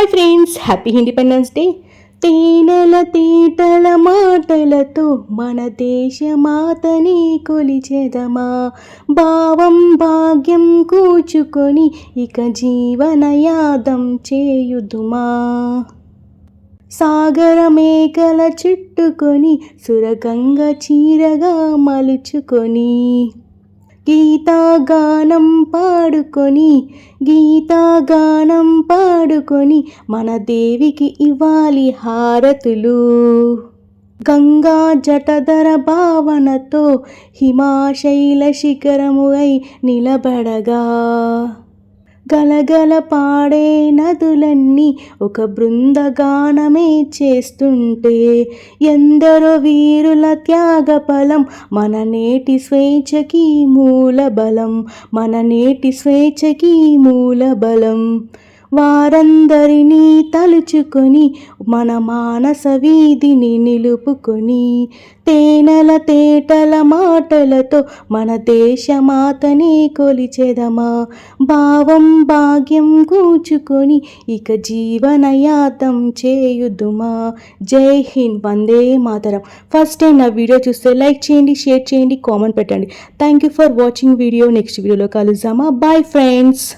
Hi friends happy independence day తేనెల తీటల మాటలతో మన దేశమాతని కొలిచెదమా. భావం భాగ్యం కూచుకొని ఇక జీవనయాదం చేయుదుమా. సాగర మేకల చుట్టుకొని సురగంగ చీరగా మలుచుకొని గీతాగానం పాడుకొని గీతాగానం పాడుకొని మన దేవికి ఇవ్వాలి హారతులు. గంగా జటధర భావనతో హిమాశైల శిఖరముగై నిలబడగా. గలగల పాడే నదులన్నీ ఒక బృందగానమే చేస్తుంటే ఎందరో వీరుల త్యాగ ఫలం మన నేటి స్వేచ్ఛకి మూల బలం మన నేటి స్వేచ్ఛకి మూల బలం వారందరినీ తలుచుకొని మన మానస వీధిని నిలుపుకొని తేనెల తేటల మాటలతో మన దేశమాతనే కొలిచెదమా. భావం భాగ్యం కూచుకొని ఇక జీవనయాతం చేయుదుమా. జై హింద్ వందే మాతరం. ఫస్ట్ టైం నా వీడియో చూస్తే లైక్ చేయండి షేర్ చేయండి కామెంట్ పెట్టండి. Thank you for watching video next వీడియోలో కలుద్దామా. Bye friends